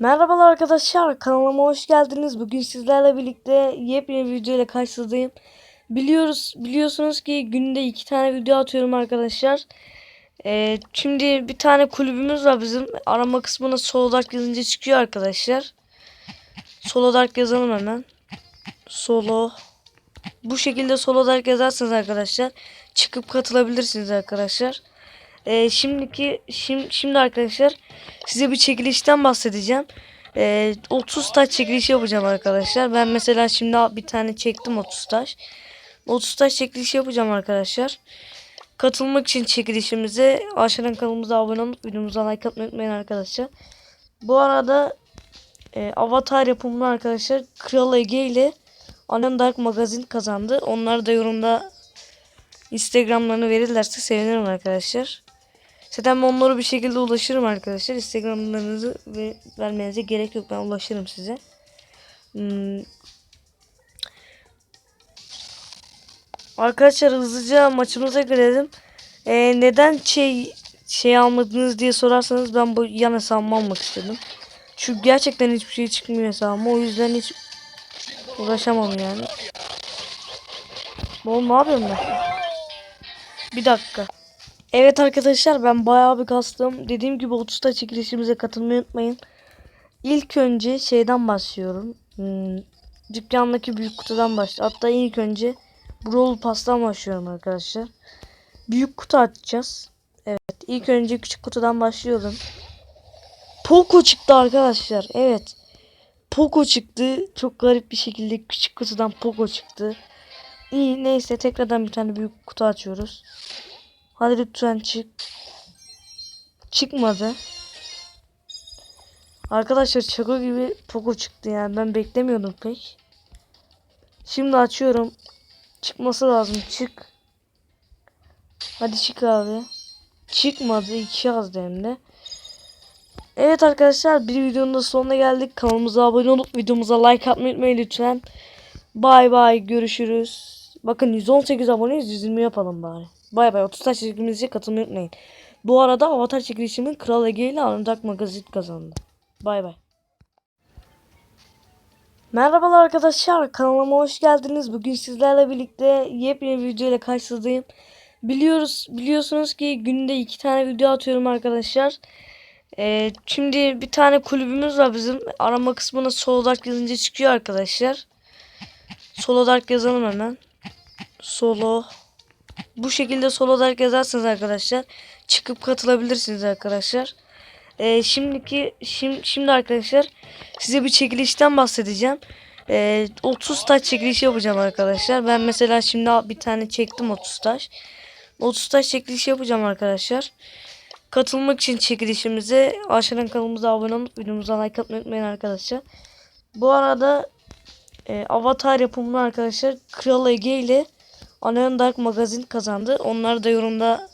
Merhabalar arkadaşlar kanalıma hoş geldiniz. Bugün sizlerle birlikte yepyeni bir video ile karşınızdayım. Biliyoruz biliyorsunuz ki günde iki tane video atıyorum arkadaşlar. Ee, şimdi bir tane kulübümüz var bizim. Arama kısmına solo dark yazınca çıkıyor arkadaşlar. Solo dark yazalım hemen. Solo. Bu şekilde solo dark yazarsınız arkadaşlar. Çıkıp katılabilirsiniz arkadaşlar. Ee, şimdiki şimdi, şimdi arkadaşlar size bir çekilişten bahsedeceğim. Ee, 30 taş çekilişi yapacağım arkadaşlar. Ben mesela şimdi bir tane çektim 30 taş. 30 taş çekilişi yapacağım arkadaşlar. Katılmak için çekilişimize aşağıdan kanalımıza abone olup videomuza like atmayı unutmayın arkadaşlar. Bu arada e, avatar yapımını arkadaşlar Kral Ege ile Alan Dark Magazin kazandı. Onlar da yorumda Instagram'larını verirlerse sevinirim arkadaşlar. Zaten onlara bir şekilde ulaşırım arkadaşlar. Instagram'larınızı ve vermenize gerek yok. Ben ulaşırım size. Hmm. Arkadaşlar hızlıca maçımıza girelim. Ee, neden şey şey almadınız diye sorarsanız ben bu yan hesabımı almak istedim. Çünkü gerçekten hiçbir şey çıkmıyor hesabıma. O yüzden hiç uğraşamam yani. Oğlum ne yapıyorum ben? Bir dakika. Evet arkadaşlar ben bayağı bir kastım. Dediğim gibi 30'ta çekilişimize katılmayı unutmayın. İlk önce şeyden başlıyorum. Hmm, dükkandaki büyük kutudan başlıyorum. Hatta ilk önce Brawl Pass'tan başlıyorum arkadaşlar. Büyük kutu açacağız. Evet ilk önce küçük kutudan başlıyorum. Poco çıktı arkadaşlar. Evet. Poco çıktı. Çok garip bir şekilde küçük kutudan Poco çıktı. İyi neyse tekrardan bir tane büyük kutu açıyoruz. Hadi lütfen çık. Çıkmadı. Arkadaşlar şaka gibi Poco çıktı yani ben beklemiyordum pek. Şimdi açıyorum. Çıkması lazım çık. Hadi çık abi. Çıkmadı iki azdı hem de. Evet arkadaşlar bir videonun da sonuna geldik. Kanalımıza abone olup videomuza like atmayı unutmayın lütfen. Bay bay görüşürüz. Bakın 118 aboneyiz 120 yapalım bari. Bay bay 30 taş çekimimize katılmayı unutmayın. Bu arada avatar çekilişimin Kral Ege ile Anıdak Magazin kazandı. Bay bay. Merhabalar arkadaşlar kanalıma hoş geldiniz. Bugün sizlerle birlikte yepyeni bir video ile karşınızdayım. Biliyoruz biliyorsunuz ki günde iki tane video atıyorum arkadaşlar. Ee, şimdi bir tane kulübümüz var bizim. Arama kısmına solo dark yazınca çıkıyor arkadaşlar. Solo dark yazalım hemen. Solo. Bu şekilde solo dark yazarsınız arkadaşlar. Çıkıp katılabilirsiniz arkadaşlar. Ee, şimdiki şimdi, şimdi arkadaşlar size bir çekilişten bahsedeceğim. Ee, 30 taş çekilişi yapacağım arkadaşlar. Ben mesela şimdi bir tane çektim 30 taş. 30 taş çekilişi yapacağım arkadaşlar. Katılmak için çekilişimize aşağıdan kanalımıza abone olup videomuza like atmayı unutmayın arkadaşlar. Bu arada e, avatar yapımını arkadaşlar Kral Ege ile Alan Dark Magazin kazandı. Onlar da yorumda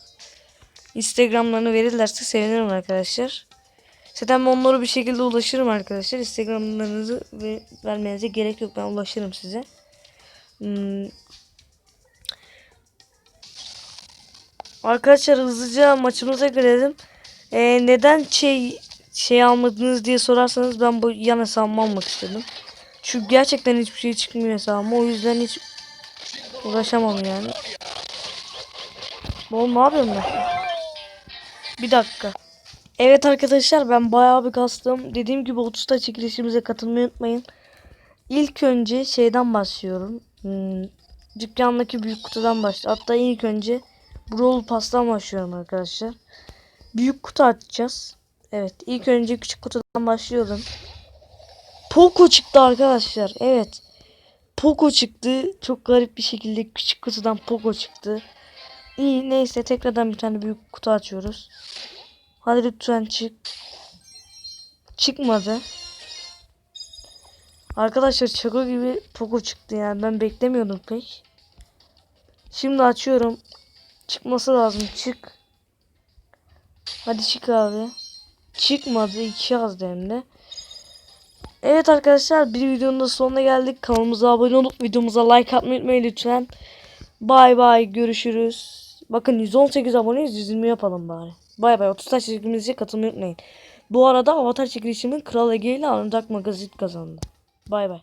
Instagram'larını verirlerse sevinirim arkadaşlar. Zaten ben onlara bir şekilde ulaşırım arkadaşlar. Instagram'larınızı ve vermenize gerek yok. Ben ulaşırım size. Hmm. Arkadaşlar hızlıca maçımıza girelim. Ee, neden şey şey almadınız diye sorarsanız ben bu yan hesabımı almak istedim. Çünkü gerçekten hiçbir şey çıkmıyor hesabıma. O yüzden hiç uğraşamam yani. Oğlum ne yapıyorum ben? Bir dakika. Evet arkadaşlar ben bayağı bir kastım. Dediğim gibi 30'ta çekilişimize katılmayı unutmayın. İlk önce şeyden başlıyorum. Hmm, dükkandaki büyük kutudan başlıyorum. Hatta ilk önce Brawl Pass'tan başlıyorum arkadaşlar. Büyük kutu açacağız. Evet ilk önce küçük kutudan başlıyorum. Poco çıktı arkadaşlar. Evet. Poco çıktı. Çok garip bir şekilde küçük kutudan Poco çıktı. İyi neyse tekrardan bir tane büyük kutu açıyoruz. Hadi lütfen çık. Çıkmadı. Arkadaşlar şaka gibi Poco çıktı yani ben beklemiyordum pek. Şimdi açıyorum. Çıkması lazım çık. Hadi çık abi. Çıkmadı iki azdı hem de. Evet arkadaşlar bir videonun da sonuna geldik. Kanalımıza abone olup videomuza like atmayı unutmayın lütfen. Bay bay görüşürüz. Bakın 118 aboneyiz 120 yapalım bari. Bay bay 30 taş çekimimize katılmayı unutmayın. Bu arada avatar çekilişimin Kral Ege ile Anıdak Magazin kazandı. Bay bay.